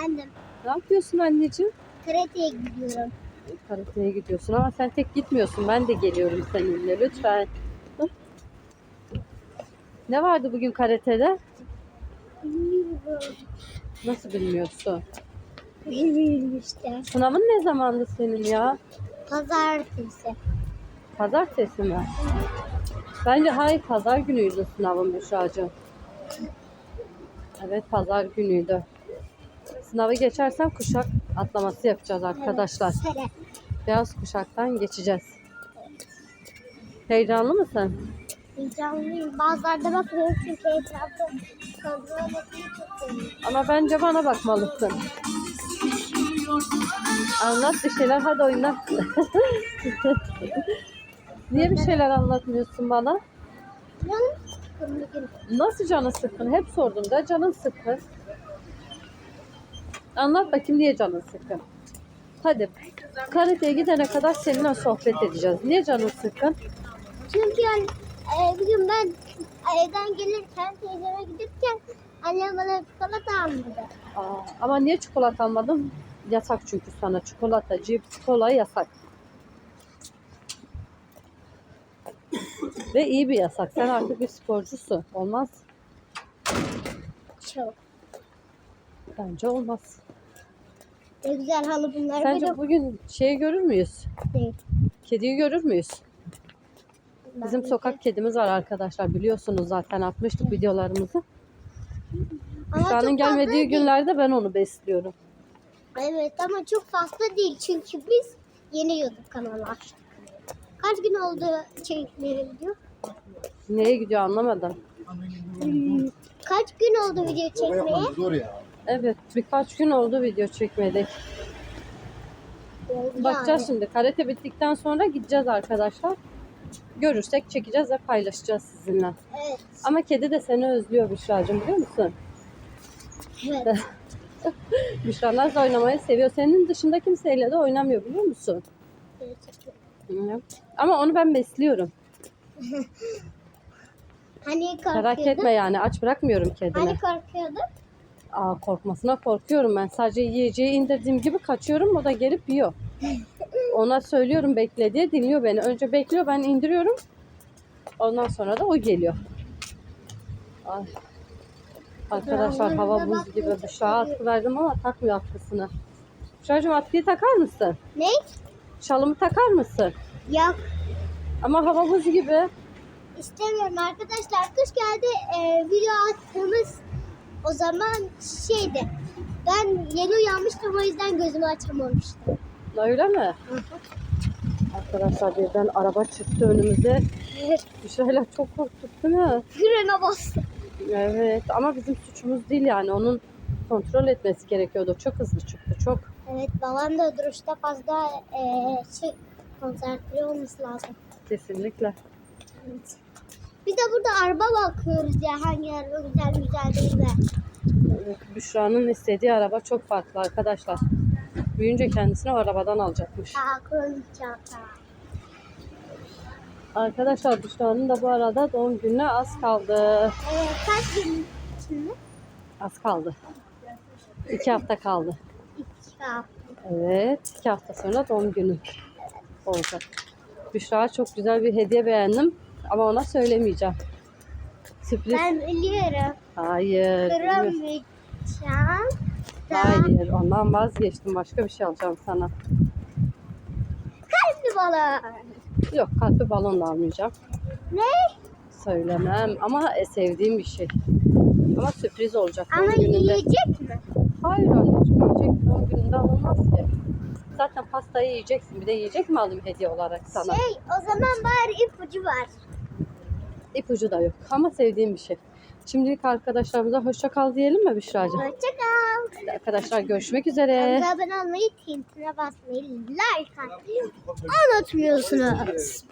Efendim, Ne yapıyorsun anneciğim? karateye gidiyorum. Karateye gidiyorsun ama sen tek gitmiyorsun. Ben de geliyorum seninle lütfen. Hı? Ne vardı bugün karatede? Bilmiyorum. Nasıl bilmiyorsun? Bilmiyorum işte. Sınavın ne zamandı senin ya? Pazartesi. Pazartesi mi? Bence hayır pazar günüydü sınavın Büşra'cığım. Evet pazar günüydü. Sınavı geçersen kuşak atlaması yapacağız arkadaşlar. Beyaz kuşaktan geçeceğiz. Heyecanlı mısın? Heyecanlıyım. Bazılarda bakıyorum çünkü etrafta çok seviyorum. Ama bence bana bakmalısın. Anlat bir şeyler hadi oyna. Niye bir şeyler anlatmıyorsun bana? Canım sıkkın. Nasıl canın sıkkın? Hep sordum da canın sıkkın. Anlat bakayım niye canın sıkkın? Hadi. Karateye gidene kadar seninle sohbet edeceğiz. Niye canın sıkkın? Çünkü yani, e, bir gün ben evden gelirken teyzeme gidirken annem bana çikolata almadı. Aa, ama niye çikolata almadın? Yasak çünkü sana. Çikolata, cips, kola yasak. Ve iyi bir yasak. Sen artık bir sporcusun. Olmaz. Çok. Bence olmaz. Ne güzel halı bunlar. Sence böyle bugün şeyi görür müyüz? değil. Kediyi görür müyüz? Bizim Ben- sokak kedimiz var arkadaşlar. Biliyorsunuz zaten atmıştık videolarımızı. Ama Şu anın çok gelmediği değil. günlerde ben onu besliyorum. Evet ama çok fazla değil çünkü biz yeni YouTube kanalı açtık. Kaç gün oldu çekmeye video? Nereye gidiyor anlamadım. Hmm, Kaç gün oldu video çekmeye? Evet birkaç gün oldu video çekmedik. Oldu Bakacağız yani. şimdi. Karate bittikten sonra gideceğiz arkadaşlar. Görürsek çekeceğiz ve paylaşacağız sizinle. Evet. Ama kedi de seni özlüyor Büşra'cığım biliyor musun? evet. Büşra Naz'la oynamayı seviyor. Senin dışında kimseyle de oynamıyor biliyor musun? Hı. Ama onu ben besliyorum. Hani Merak korkuyordun? etme yani aç bırakmıyorum kedini. Hani korkuyordun? Aa, korkmasına korkuyorum ben. Sadece yiyeceği indirdiğim gibi kaçıyorum o da gelip yiyor. Ona söylüyorum bekle diye dinliyor beni. Önce bekliyor ben indiriyorum. Ondan sonra da o geliyor. Ay. Arkadaşlar hava buz gibi. Büşra atkı verdim ama takmıyor atkısını. Büşra'cığım atkıyı takar mısın? Ne? Şalımı takar mısın? Yok. Ama hava buz gibi. İstemiyorum arkadaşlar. Kış geldi e, video attığımız o zaman şeydi. Ben yeni uyanmıştım o yüzden gözümü açamamıştım. Öyle mi? Arkadaşlar birden araba çıktı önümüze. Büşra'yla çok korktuk değil mi? Frene bastım. Evet ama bizim suçumuz değil yani onun kontrol etmesi gerekiyordu. Çok hızlı çıktı çok. Evet babam da duruşta fazla e, şey, konsantre olması lazım. Kesinlikle. Evet. Bir de burada araba bakıyoruz ya hangi araba güzel güzel değil mi? Evet, Büşra'nın istediği araba çok farklı arkadaşlar. Büyünce kendisine o arabadan alacakmış. Aa. Arkadaşlar Büşra'nın da bu arada doğum gününe az kaldı. Evet kaç gün şimdi? Az kaldı. İki hafta kaldı. İki hafta. Evet. iki hafta sonra doğum günü olacak. Büşra'ya çok güzel bir hediye beğendim. Ama ona söylemeyeceğim. Sürpriz. Ben biliyorum. Hayır. bilmiyorum. Kronik çanta. Hayır, ondan vazgeçtim. Başka bir şey alacağım sana. Kalpli balon. Yok, kalpli balon da almayacağım. Ne? Söylemem ama e, sevdiğim bir şey. Ama sürpriz olacak Ama doğum gününde. yiyecek mi? Hayır anneciğim, yiyecek doğum gününde alınmaz ki. Zaten pastayı yiyeceksin. Bir de yiyecek mi alayım hediye olarak sana? Şey o zaman bari ipucu var. İpucu da yok ama sevdiğim bir şey. Şimdilik arkadaşlarımıza hoşça kal diyelim mi Büşra'cığım? Hoşçakal. Arkadaşlar görüşmek üzere. Abone olmayı, tintine basmayı, like atmayı unutmuyorsunuz.